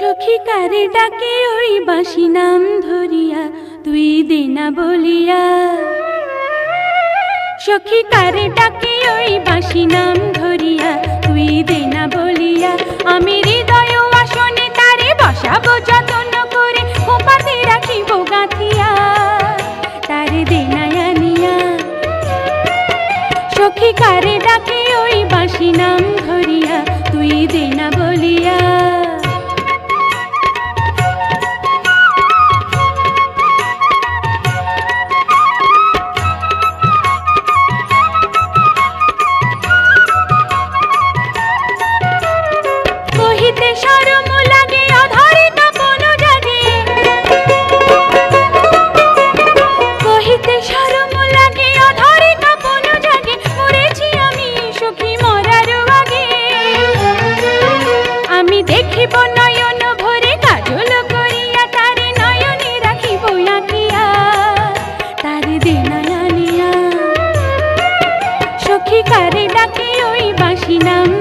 কারে ডাকে ওই বাসি নাম ধরিয়া, তুই দেনা বলিয়া। সখী কারে ডাকে ওই বাসি নাম ধরিয়া, তুই দেনা বলিয়া। আমি হৃদয় আসনে তারে বসাবো যতন করে খোপাতে রাখিব গাঁথিয়া। তারে দে না আনিয়া। সখী কারে ডাকে ওই বাসি নাম আমি দেখিব নয়ন ভরে কাজল করিয়া, তারে নয়নে রাখিব আঁকিয়া, তারে দে নয়নিয়া সখী কারে ডাকে ওই বাসি নাম?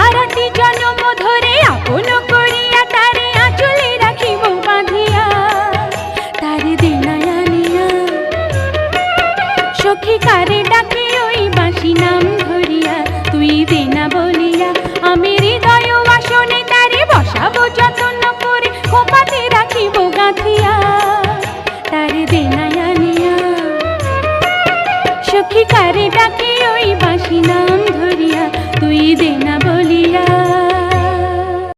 সারাটি জনম ধরে আপন তারে আঁচলে রাখিব বাঁধিয়া। তারে দিনায়ানিয়া সখী কারে ডাকে ওই বাসি নাম তুই দে না বলিয়া, আমি হৃদয় আসনে তারে বসাবো যতন করে খোপাতে রাখিব গাঁথিয়া। তারে দে না আনিয়া সখী কারে ডাকে ওই বাসি